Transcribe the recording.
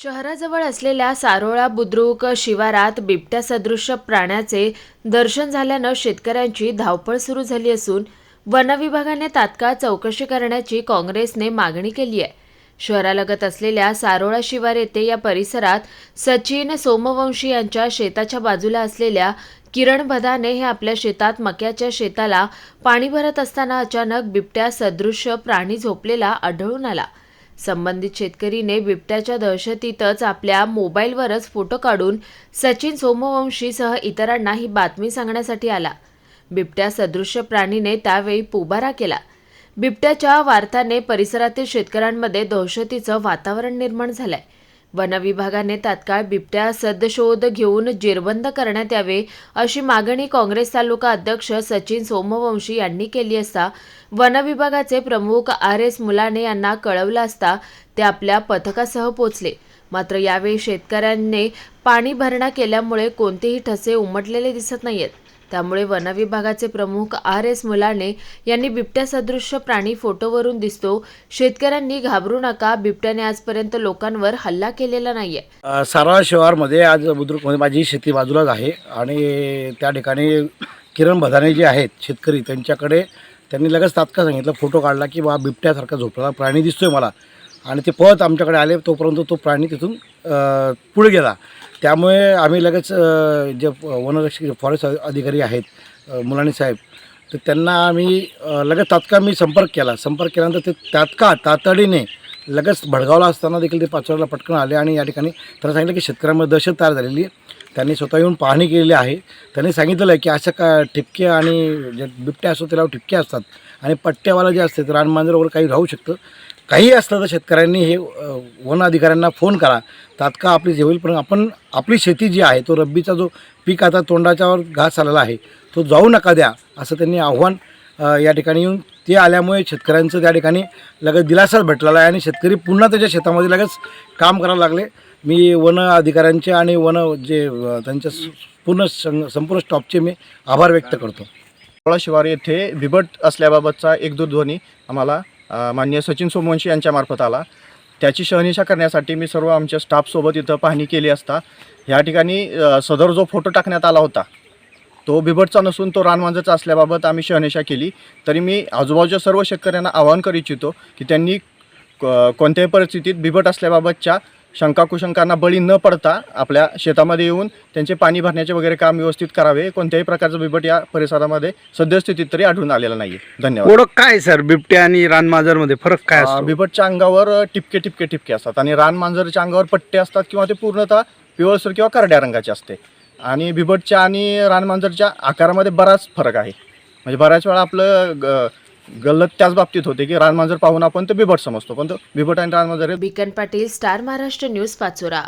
शहराजवळ असलेल्या सारोळा बुद्रुक शिवारात बिबट्या सदृश प्राण्याचे दर्शन झाल्यानं शेतकऱ्यांची धावपळ सुरू झाली असून वनविभागाने तात्काळ चौकशी करण्याची काँग्रेसने मागणी केली आहे. शहरालगत असलेल्या सारोळा शिवार येथे या परिसरात सचिन सोमवंशी यांच्या शेताच्या बाजूला असलेल्या किरण भदाने हे आपल्या शेतात मक्याच्या शेताला पाणी भरत असताना अचानक बिबट्या सदृश्य प्राणी झोपलेला आढळून आला. संबंधित शेतकरीने बिबट्याच्या दहशतीतच आपल्या मोबाईलवरच फोटो काढून सचिन सोमवंशीसह इतरांना ही बातमी सांगण्यासाठी आला. बिबट्या सदृश्य प्राणीने त्यावेळी पोबारा केला. बिबट्याच्या वार्ताने परिसरातील शेतकऱ्यांमध्ये दहशतीचं वातावरण निर्माण झालंय. वनविभागाने तात्काळ बिबट्या सदशोध घेऊन जेरबंद करण्यात यावे अशी मागणी काँग्रेस तालुका अध्यक्ष सचिन सोमवंशी यांनी केली असता वनविभागाचे प्रमुख आर एस मुलाने यांना कळवलं असता ते आपल्या पथकासह पोचले. मात्र यावेळी शेतकऱ्यांनी पाणी भरणा केल्यामुळे कोणतेही ठसे उमटलेले दिसत नाहीत त्यामुळे वनविभागाचे प्रमुख आर एस मुलाने यांनी बिबट्या सदृश्य प्राणी फोटोवरून दिसतो. शेतकऱ्यांनी घाबरू नका बिबट्याने आजपर्यंत लोकांवर हल्ला केलेला नाहीये. सारा साराळ आज बुद्रुकमध्ये म्हणजे माझी शेती बाजूलाच आहे आणि त्या ठिकाणी किरण भदाने जे आहेत शेतकरी त्यांच्याकडे त्यांनी लगेच तात्काळ सांगितलं फोटो काढला की बा बिबट्यासारखा झोपलेला प्राणी दिसतोय मला. आणि ते पळत आमच्याकडे आले तोपर्यंत तो प्राणी तिथून पुढे गेला. त्यामुळे आम्ही लगेच जे वनरक्षक फॉरेस्ट अधिकारी आहेत अ, मुलानी साहेब तर त्यांना आम्ही लगेच तात्काळ मी संपर्क केला. संपर्क केल्यानंतर ते तात्काळ तातडीने लगेच भडगावला असताना देखील ते पाचवडला पटकन आले आणि या ठिकाणी त्यांना सांगितलं की शेतकऱ्यांमध्ये दहशत तयार झालेली आहे. त्यांनी स्वतः येऊन पाहणी केलेली आहे. त्यांनी सांगितलेलं आहे की अशा का ठिपके आणि जे बिबट्या असतो त्याला ठिपके असतात आणि पट्ट्यावाला जे असते रानमांजर वगैरे काही राहू शकतं. काही असलं तर शेतकऱ्यांनी हे वन अधिकाऱ्यांना फोन करा. तात्काळ आपली जे होईल पण आपण आपली शेती जी आहे तो रब्बीचा जो पीक आता तोंडाच्यावर घास आलेला आहे तो जाऊ नका द्या असं त्यांनी आव्हान या ठिकाणी येऊन ते आल्यामुळे शेतकऱ्यांचं त्या ठिकाणी लगेच दिलासाच भेटलेला आहे आणि शेतकरी पुन्हा त्याच्या शेतामध्ये लगेच काम करायला लागले. मी वन अधिकाऱ्यांचे आणि वन जे त्यांच्या पूर्ण सं संपूर्ण स्टॉपचे मी आभार व्यक्त करतो. सोळा शिवार येथे बिबट असल्याबाबतचा एक दूरध्वनी आम्हाला माननीय सचिन सोमवंशी यांच्यामार्फत आला. त्याची शहनिशा करण्यासाठी मी सर्व आमच्या स्टाफसोबत इथं पाहणी केली असता ह्या ठिकाणी सदर जो फोटो टाकण्यात आला होता तो बिबटचा नसून तो रानमांजाचा असल्याबाबत आम्ही शहनिशा केली. तरी मी आजूबाजूच्या सर्व शेतकऱ्यांना आवाहन करू इच्छितो की त्यांनी क- कोणत्याही परिस्थितीत बिबट असल्याबाबतच्या शंका कुशंकांना बळी न पडता आपल्या शेतामध्ये येऊन त्यांचे पाणी भरण्याचे वगैरे काम व्यवस्थित करावे. कोणत्याही प्रकारचं बिबट या परिसरामध्ये सद्यस्थितीत तरी आढळून आलेलं नाही धन्यवाद. ओळख काय सर? बिबट्या आणि रानमांजरमध्ये फरक काय अं, बिबटच्या अंगावर टिपके टिपके टिपके असतात आणि रानमांजरच्या अंगावर पट्टे असतात किंवा ते पूर्णतः पिवळसर किंवा करड्या रंगाचे असते. आणि बिबटच्या आणि रानमांजरच्या आकारामध्ये बराच फरक आहे. म्हणजे बऱ्याच वेळा आपलं ग- गल्लत त्याच बाबतीत होते की रानमांजर पाहून आपण ते बिबट समजतो. पण बिबट आणि रानमांजर बिकन पाटील स्टार महाराष्ट्र न्यूज पाचोरा.